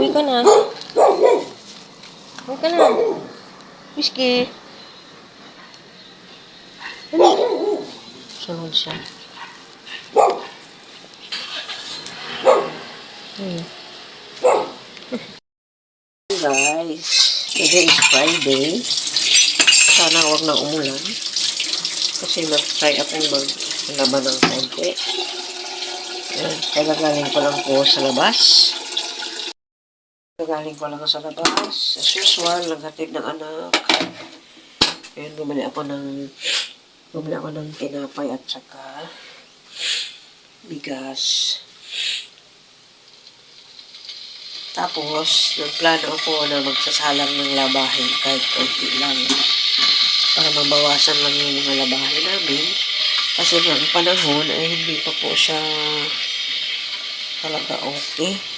Uwi ka na. Uwi ka na. Whiskey. Dali. Sunod siya. Hmm. Guys, today is Friday. Sana wag na umulan. Kasi mag-try akong maglaban ng konti. Kaya galing ko lang po sa labas. Galing ko lang sa labas. As usual, naghatid ng anak. Ayan, bumili ako ng bumili ako ng tinapay at saka bigas. Tapos, nagplano ako na magsasalang ng labahin kahit konti lang. Para mabawasan lang yung mga labahin namin. Kasi ng panahon ay hindi pa po siya talaga okay.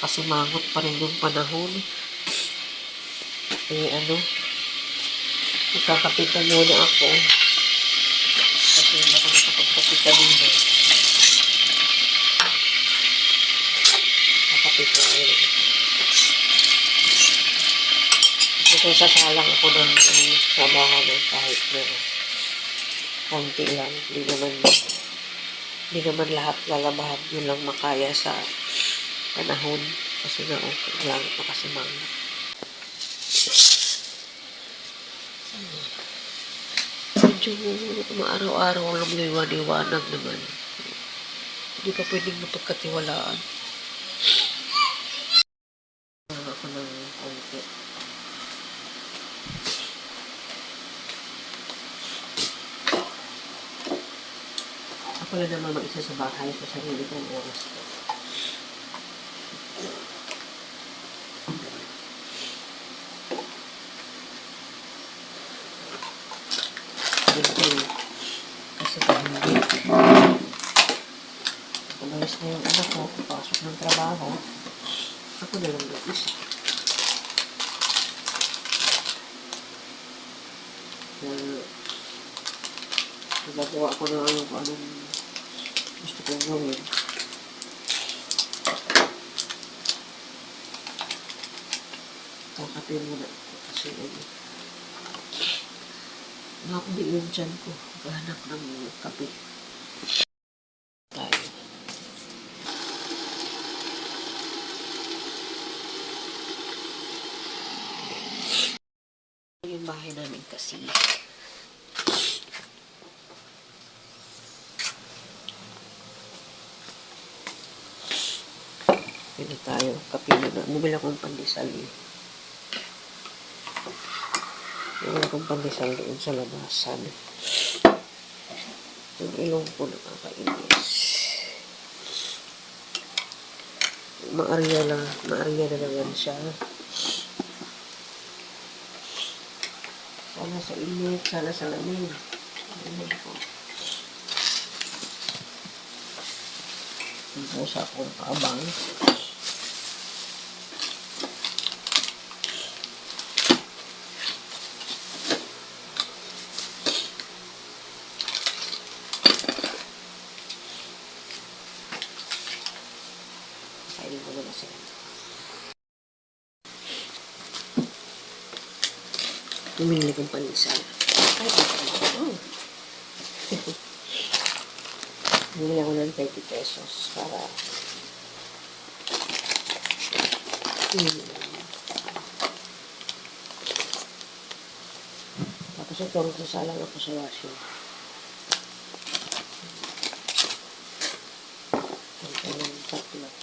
Nakasimangot pa rin yung panahon. Eh ano, magkakapitan muna ako. Kasi ako nakapagkapitan muna. Nakapitan muna. Kasi sasalang ako ng trabaho ng kahit na konti lang. Hindi naman, hindi naman lahat lalabahan. Yun lang makaya sa panahon. Kasi nga okay lang makasimangot. Medyo maaraw-araw lang liwanag naman. Hindi ka pwedeng mapagkatiwalaan. Ako ng lang naman mag-isa sa bahay sa sarili kong oras ko. Umalis na yung anak ko, papasok ng trabaho, ako na lang mag-isa. Nagagawa ko na ano kung anong gusto kong gawin. Kakape muna kasi ano, Nakakabig yung tiyan ko. Kahanap ng kape. Tayo. Yung bahay namin kasi. Pili tayo. Kape na na. Bumili akong pandesal eh. Wala akong pandesal doon sa labasan. Yung ilong ko nakakainis. Maarya na, maarya na naman siya. Sana sa init, sana sa lamig. Ano ko. Hindi sa akong kaabang. Kainin ko muna sila. Tumili kong panisan. Ay. Oh. Bumili ako ng 30 pesos para Hmm. Tapos ito, magsasalang ako sa washing. Ito ng tatlo. Ano?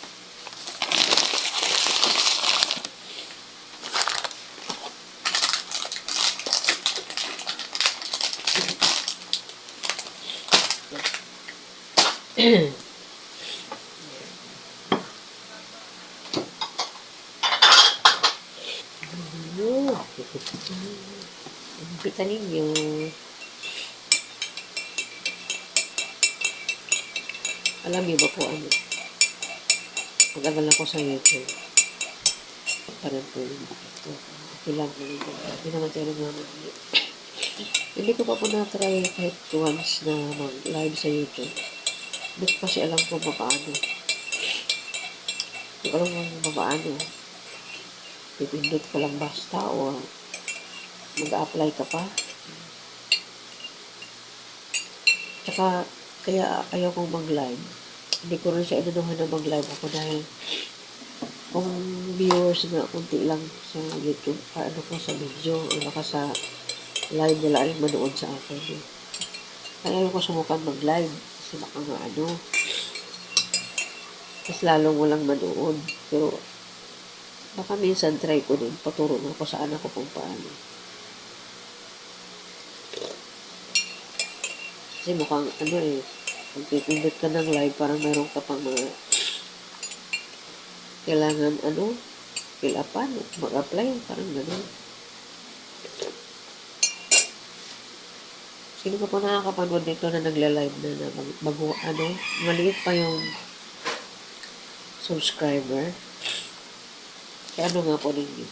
Kita ninyo. Alam niyo ba po ano? Mag-agal ako sa YouTube. Parang po yung ito. Okay lang po yung Hindi naman tayo nagmamali. Hindi ko pa po na-try kahit once na mag-live sa YouTube. Hindi kasi alam kung paano. Hindi ko alam kung paano. Pipindot ka lang basta o mag-apply ka pa. Tsaka, kaya ayaw kong mag-live. Hindi ko rin siya inanuhan na mag-live ako dahil kung viewers nga, kunti lang sa YouTube, ah, ano ko sa video, o baka sa live wala rin manood sa akin. Kaya ayaw ko sumukan mag-live. Kasi baka nga ano, mas lalong walang manood. Pero, baka minsan try ko din, paturo na ako sa anak ko kung paano. Kasi mukhang ano eh, pag pipindot ka ng live, parang mayroon ka pang mga kailangan ano, fill upan, mag-apply, parang gano'n. Sino ka po nakakapanood nito na nagla-live na na bag- bago, ano, maliit pa yung subscriber. Kaya ano nga po ninyo?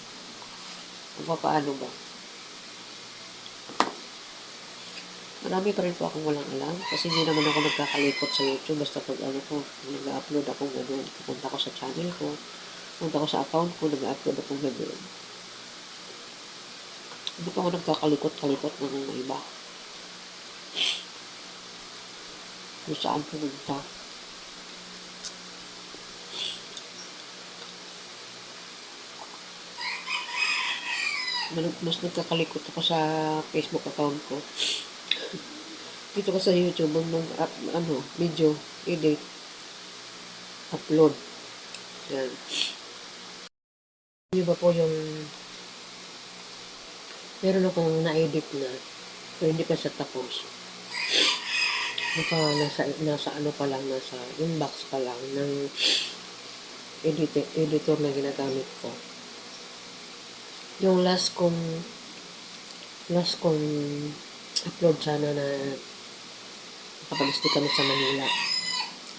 Kung paano ba? Marami pa rin po akong walang alam kasi hindi naman ako nagkakalikot sa YouTube basta pag ano ko, nag-upload ako gano'n. Pupunta ko sa channel ko, pupunta ko sa account ko, nag-upload ako gano'n. Hindi pa ako nagkakalikot-kalikot ng iba. Kung saan pumunta. Mas- nagkakalikot ako sa Facebook account ko. Dito ko sa YouTube, mga up- ano, video, edit, upload. Yan. Yung ba po yung meron akong na-edit na pero hindi pa siya tapos. Naka, nasa, nasa ano pa lang, nasa inbox pa lang ng editor, editor na ginagamit ko. Yung last kong last kong upload sana na kapag-stick kami sa Manila.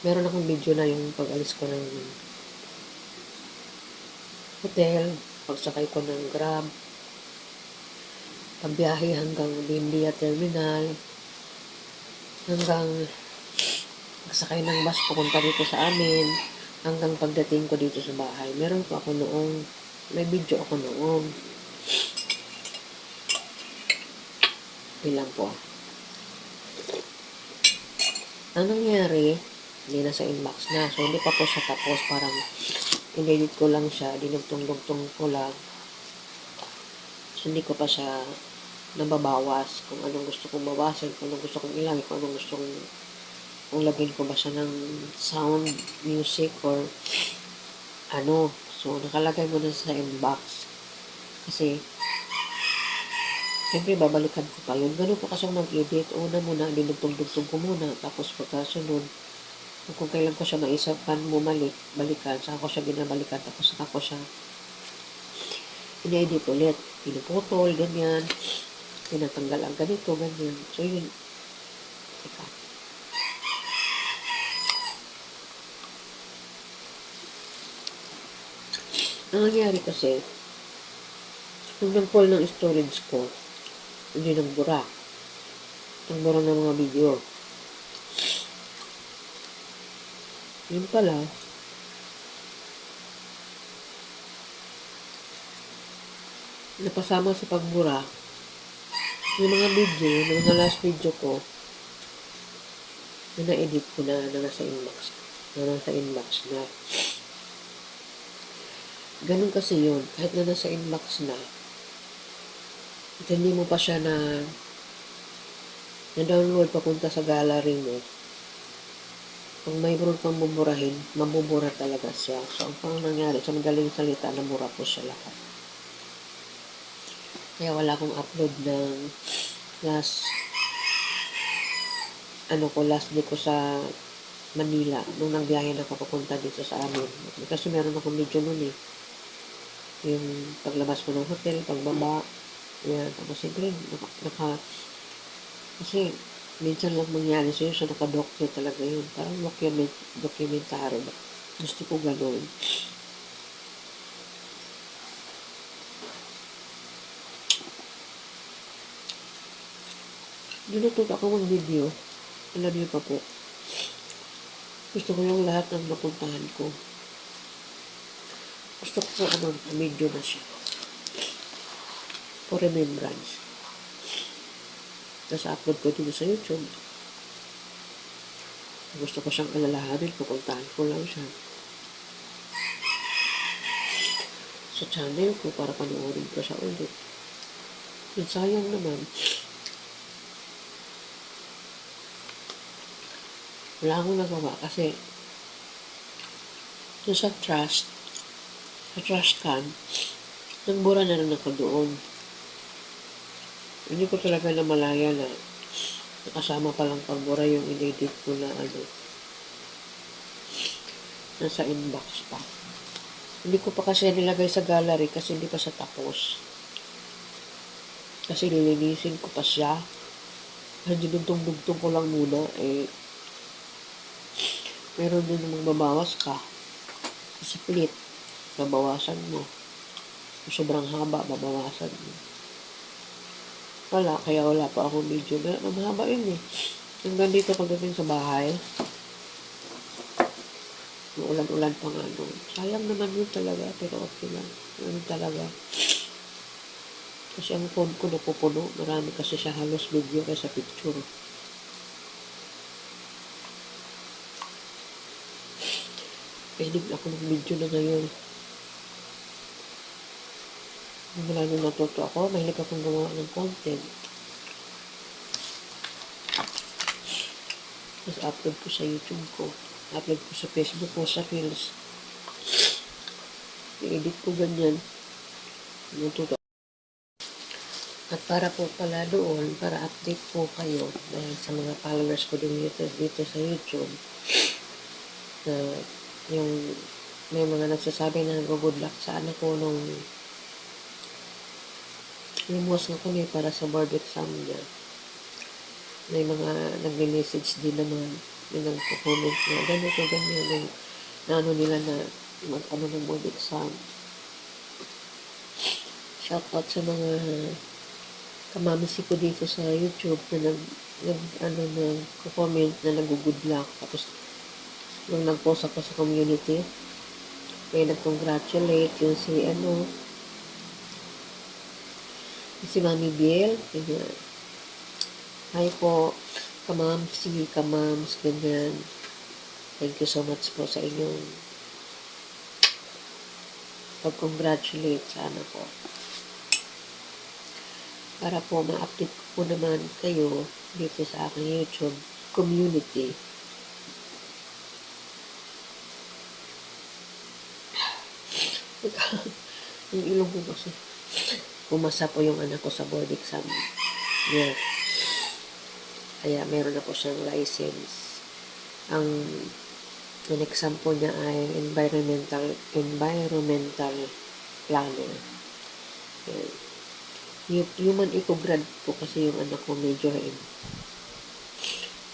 Meron akong video na yung pag-alis ko ng hotel, pagsakay ko ng grab, pagbiyahe hanggang Bindia Terminal, hanggang pagsakay ng bus pupunta dito sa amin, hanggang pagdating ko dito sa bahay. Meron po ako noong, may video ako noong. Ilan po. Ang nangyari, hindi na sa inbox na. So, hindi pa po siya tapos. Parang, in-edit ko lang siya. Dinugtong-dugtong ko lang. So, hindi ko pa siya nababawas. Kung anong gusto kong bawasan, kung anong gusto kong ilagay, kung anong gusto kong kung lagyan ko ba siya ng sound, music, or ano. So, nakalagay mo na sa inbox. Kasi, Siyempre, babalikan ko pa yun. Ganun po kasi mag-edit. Una muna, dinugtong-dugtong ko muna. Tapos pagkasunod, kung kailan ko siya maisapan bumalik, balikan, saka ko siya binabalikan, tapos saka ko siya ina-edit ulit. Pinuputol, ganyan. Tinatanggal ang ganito, ganyan. So, yun. Teka. Ang nangyari kasi, nung nag-fall ng storage ko, hindi nagbura. Nagbura ng mga video. Yun pala, napasama sa pagbura, yung mga video, yung mga last video ko, na na-edit ko na, na nasa inbox, na nasa inbox na. Ganun kasi yun, kahit na nasa inbox na, at hindi mo pa siya na na-download papunta sa gallery mo, kung mayroon kang buburahin, mabubura talaga siya. So, ang pang nangyari, sa madaling salita, namura po siya lahat. Kaya wala akong upload ng last ano ko, last day ko sa Manila, nung nagbiyahe na ako papunta dito sa amin. Kasi meron akong video nun eh. Yung paglabas ko ng hotel, pagbaba, yan. Tapos siyempre, naka, naka kasi minsan lang mangyari sa'yo, so naka-document talaga yun. Parang document, dokumentary ba? Gusto ko gano'n. Dinutog ako ng video. Alam niyo pa po. Gusto ko lang lahat ng napuntahan ko. gusto ko ano, medyo na siya. For remembrance. Tapos upload ko dito sa YouTube. Gusto ko siyang alalahanin, pupuntahan ko lang siya. Sa channel ko para panoorin ko siya ulit. Yung sayang naman. Wala akong nagawa kasi yung sa trust, sa trash can, nagbura na rin ako doon. Hindi ko talaga na malaya na nakasama palang pagbura yung in-edit ko na ano. Nasa inbox pa. Hindi ko pa kasi nilagay sa gallery kasi hindi pa siya tapos. Kasi lilinisin ko pa siya. Hindi dugtong-dugtong ko lang muna. Eh, meron din namang babawas ka. Sa split, babawasan mo. Kung sobrang haba, babawasan mo. Wala, kaya wala pa akong video. Na, mahaba yun eh. Hanggang dito pagdating sa bahay, ulan-ulan pa nga doon. Sayang naman yun talaga, pero okay lang. Ano talaga. Kasi ang phone ko napupuno. Marami kasi siya halos video kaysa picture. Pwede ako ng video na ngayon. Mula nung natuto ako, mahilig akong gumawa ng content. Tapos upload ko sa YouTube ko. Upload ko sa Facebook ko, sa Reels. I-edit ko ganyan. Natuto. At para po pala doon, para update po kayo dahil sa mga followers ko dito, dito sa YouTube, na yung may mga nagsasabi na good luck sa anak ko nung lumuwas nga kami para sa board exam niya. May mga nagme-message din naman, may nagko-comment na ganito, ganyan, yung, na ano nila na mag-ano ng board exam. Shout out sa mga kamamisi ko dito sa YouTube na nag, nag ano, nag-comment na nag-good luck. Tapos, nung nag-post ako sa community, may nag-congratulate yung si ano, si Mami Biel, ganyan. Hi po, kamamsi, kamams, ganyan. Thank you so much po sa inyong pag-congratulate sa anak ko. Para po ma-update ko po naman kayo dito sa aking YouTube community. Yung ilong ko kasi pumasa po yung anak ko sa board exam niya. Kaya meron na po siyang license. Ang yung exam po niya ay environmental environmental planner. Yan. Hu- Human eco-grad po kasi yung anak ko major in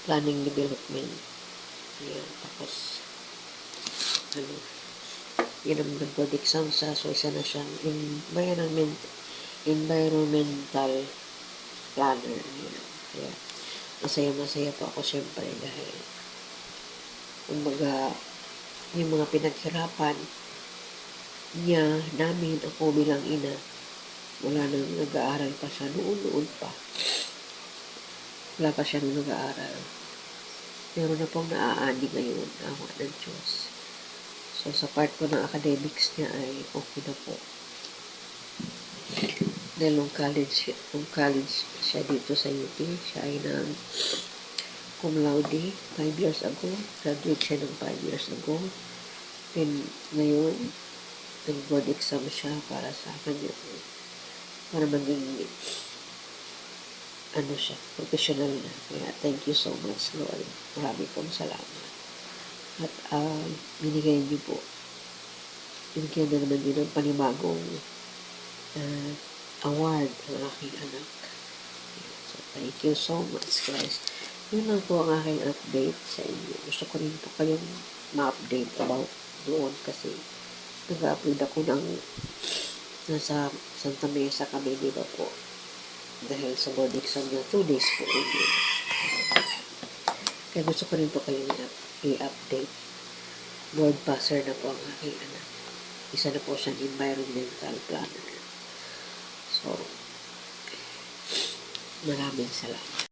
planning development. Yan. Tapos ano, ang nag-board exam sa so na siyang environment environmental planner. Yun. Kaya masaya-masaya po ako syempre dahil kumbaga yung mga pinaghirapan niya, namin, ako bilang ina, wala nang nag-aaral pa siya. Noon-noon pa. Wala pa siya nung nag-aaral. Meron na pong naaani ngayon. Awa ng Diyos. So, sa part ko ng academics niya ay okay na po. Dahil nung college, nung college siya dito sa UP, siya ay nang cum laude 5 years ago. Graduate siya ng 5 years ago. Then, ngayon, nag-board exam siya para sa kanya para maging ano siya, professional na. Kaya thank you so much, Lord. Marami pong salamat. At uh, binigay niyo po. Binigyan na naman din ng panibagong uh, award ang aking anak. So, thank you so much, guys. Yun lang po ang aking update sa inyo. Gusto ko rin po kayong ma-update about doon kasi nag-upload ako ng nasa Santa Mesa kami, di ba po? Dahil sa board exam niya, two days po. Kaya gusto ko rin po kayong i-update. Board passer na po ang aking anak. Isa na po siyang environmental planner. So, maraming salamat.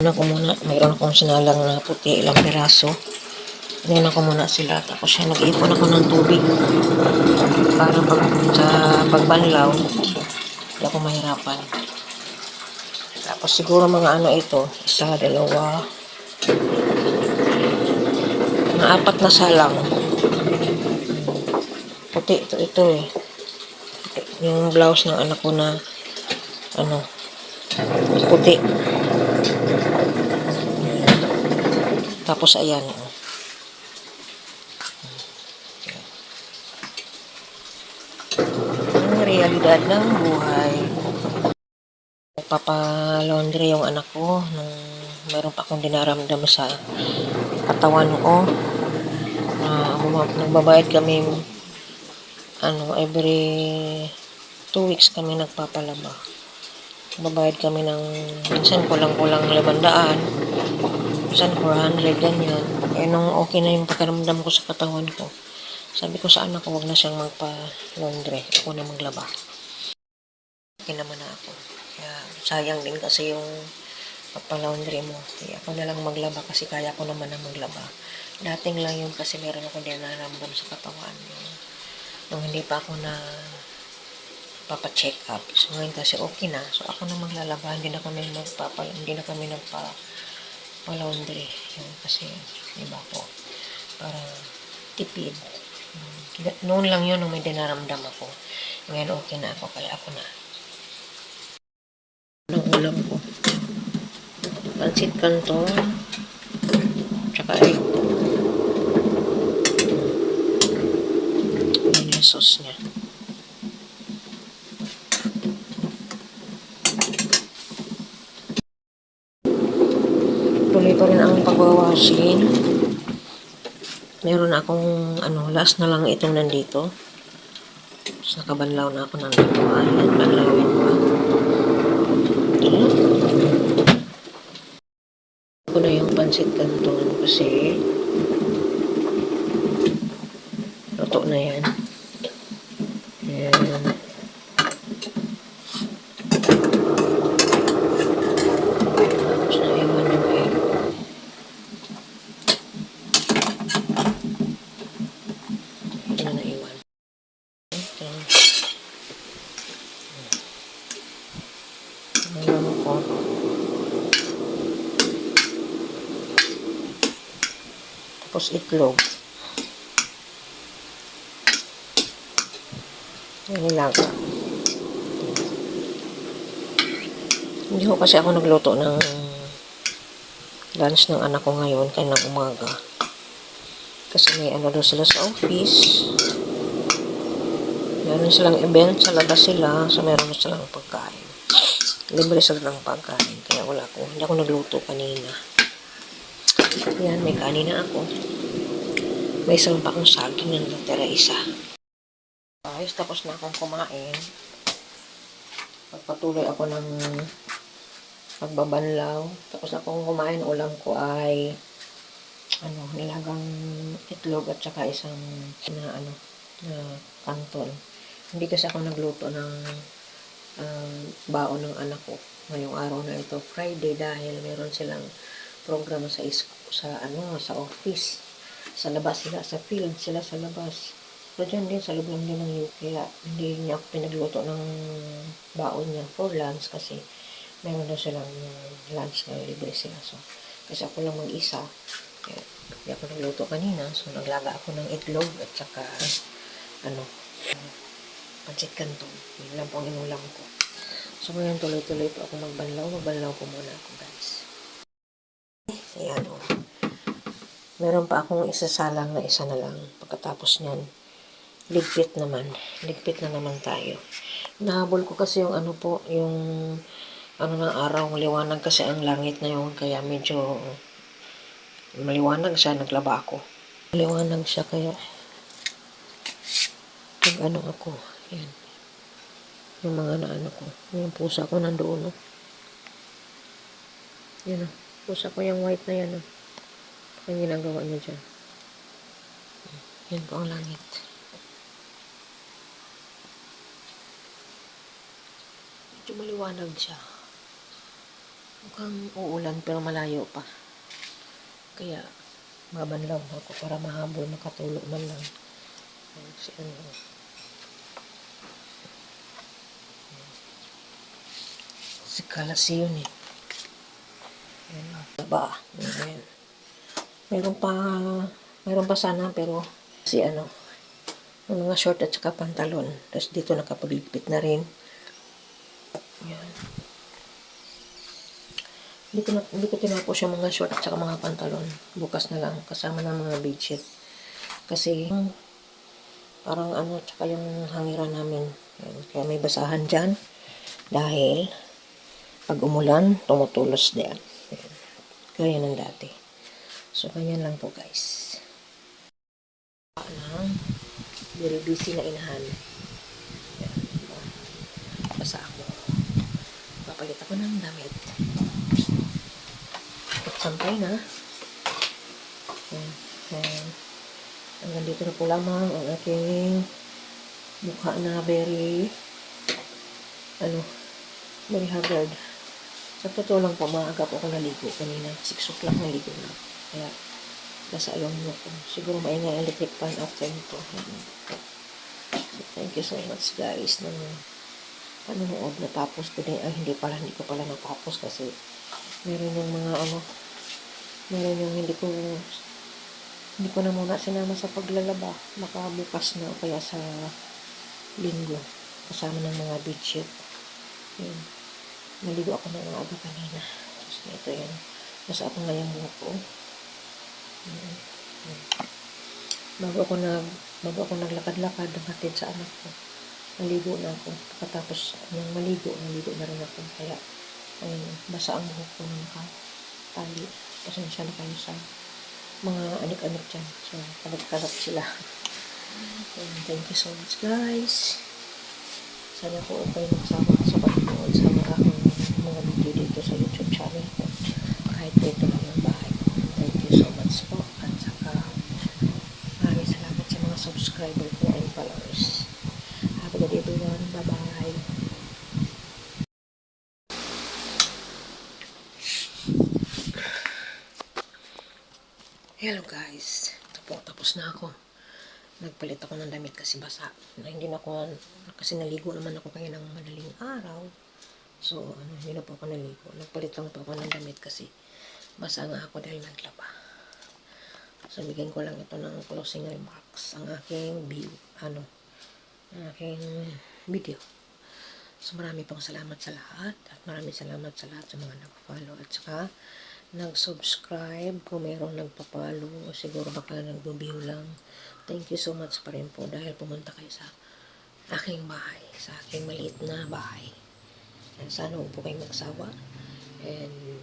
Una ko muna, mayroon akong sinalang na puti, ilang piraso. Ngayon ako muna sila. Tapos siya, nag-ipon ako ng tubig. Para pag, sa pagbanlaw, hindi ako mahirapan. Tapos siguro mga ano ito, isa, dalawa, mga apat na salang. Puti ito, ito eh. Yung blouse ng anak ko na, ano, puti. Tapos ayan. oh. Ang realidad ng buhay. Nagpapalaundry yung anak ko nung meron pa akong dinaramdam sa katawan ko. Na uh, nagbabayad kami ano, every two weeks kami nagpapalaba. Babayad kami ng minsan kulang-kulang 500 minsan 400 ganyan. Eh nung okay na yung pakiramdam ko sa katawan ko, sabi ko sa anak ko, wag na siyang magpa-laundry. Ako na maglaba. Okay naman na ako. Kaya sayang din kasi yung pagpa-laundry mo. Kaya ako na lang maglaba kasi kaya ko naman na maglaba. Dating lang yun kasi meron ako din naramdam sa katawan. Yung, nung hindi pa ako na papa-check up. So ngayon kasi okay na. So ako na maglalaba. Hindi na kami magpapa, hindi na kami nagpa pa-laundry. Yun, kasi, di ba po, para tipid. Noon lang yun nung may dinaramdam ako. Ngayon okay na ako, kaya ako na. Anong ulam ko? Pansit canton, tsaka egg. Yan yung sauce niya. Tuloy pa rin ang pagwawashing. Meron akong, ano, last na lang itong nandito. Tapos nakabanlaw na ako ng dito. Ayan, banlawin ko. Okay. Ako na yung pansit canton kasi luto na yan. Ayan. Tapos naiwan yung egg. Ito na naiwan. Ito. Alam ko. Tapos itlog. Yan lang. Hindi ko kasi ako nagluto ng lunch ng anak ko ngayon kaya ng umaga. Kasi may ano daw sila sa office. Meron silang event sa labas sila. So, meron silang pagkain. Libre sila ng pagkain. Kaya wala ko. Hindi ako nagluto kanina. Yan, may kanina ako. May isang pa akong saging na natira isa. Guys, tapos na akong kumain. Pagpatuloy ako ng pagbabanlaw. Tapos akong kumain, ulam ko ay ano, nilagang itlog at saka isang na ano, na kanton. Hindi kasi ako nagluto ng um, baon ng anak ko ngayong araw na ito, Friday, dahil meron silang programa sa sa ano, sa office. Sa labas sila, sa field sila sa labas. Pero dyan din, sa loob din ng UK. Kaya hindi niya ako pinagluto ng baon niya for lunch kasi meron na silang lunch na libre sila. So, kasi ako lang mag-isa. Kaya, hindi ako nagluto kanina. So, naglaga ako ng itlog at saka ano, pancit canton. Yun lang po inulam ko. So, ngayon tuloy-tuloy po ako magbanlaw. Magbanlaw po muna ako, guys. Ayan, o. Meron pa akong isasalang na isa na lang. Pagkatapos niyan, ligpit naman. Ligpit na naman tayo. Nahabol ko kasi yung ano po, yung ano ng araw, maliwanag kasi ang langit na yun. Kaya medyo maliwanag siya, naglaba ako. Maliwanag siya, kaya nag ano ako. Yan. Yung mga naano ko. Yung pusa ko nandoon, no. Yan, no. Pusa ko yung white na yan, no. Ang ginagawa niya dyan. Yan po ang langit. Medyo maliwanag siya. Mukhang uulan pero malayo pa. Kaya mamanlaw ako para mahabol makatulog man lang. Si ano. Si Kalas yun eh. Ayan. Ba. Ayan. Meron pa, meron pa sana pero si ano, yung mga short at saka pantalon. Tapos dito nakapagligpit na rin. Ayan. Hindi ko, na, hindi ko tinapos yung mga short at saka mga pantalon. Bukas na lang, kasama ng mga bedsheet. Kasi, parang ano, tsaka yung hangiran namin. Kaya may basahan dyan. Dahil, pag umulan, tumutulos din. Gaya ng dati. So, ganyan lang po, guys. Ng very busy na inahan. Ayan. Basa ako. Papalit ako ng damit. At sampay na. Ayan. Ayan. Hanggang dito na po lamang ang aking mukha na very ano, very haggard. Sa totoo lang po, maaga po ako naligo kanina. 6 o'clock naligo na. Kaya, nasa mo ko. Siguro maingay electric fan after nito. So, thank you so much guys ng panonood. Natapos ko din. Ay, hindi pala, hindi ko pala natapos kasi meron yung mga ano, meron yung hindi ko hindi ko na muna sinama sa paglalaba. Baka bukas na o kaya sa linggo. Kasama ng mga bedsheet. Yun. Naligo ako ng aga kanina. Tapos ito yan. Nasa ako ngayong buhok ko. Yun. Bago ako nag bago ako naglakad-lakad hatid sa anak ko. Naligo na ako. Pagkatapos ng maligo, naligo na rin ako. Kaya, ayun, basa ang buhok ko na nakatali. Pasensya na kayo sa mga anik-anik dyan. So, kalat-kalat sila. And thank you so much, guys. Sana po kayo magsama sa panonood sa mga video dito sa YouTube channel ko. Kahit po ito lang yung bahay ko. Thank you so much po. At saka, maraming salamat sa mga subscriber ko and followers. Good day, everyone. Bye-bye. Hello guys. Ito po, tapos na ako. Nagpalit ako ng damit kasi basa. Na hindi na ako, kasi naligo naman ako kayo ng madaling araw. So, ano, hindi na po ako naligo. Nagpalit lang po ako ng damit kasi basa nga ako dahil naglaba. So, ko lang ito ng closing remarks. Ang aking view, ano, ang aking video. So, marami pong salamat sa lahat. At maraming salamat sa lahat sa mga nag-follow. At saka, nag-subscribe. Kung mayroong nagpa-follow, o siguro baka nag-view lang. Thank you so much pa rin po dahil pumunta kayo sa aking bahay. Sa aking maliit na bahay. And sana huwag po kayong magsawa. And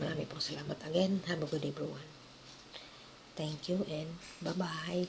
marami pong salamat again. Have a good day, everyone. Thank you and bye-bye.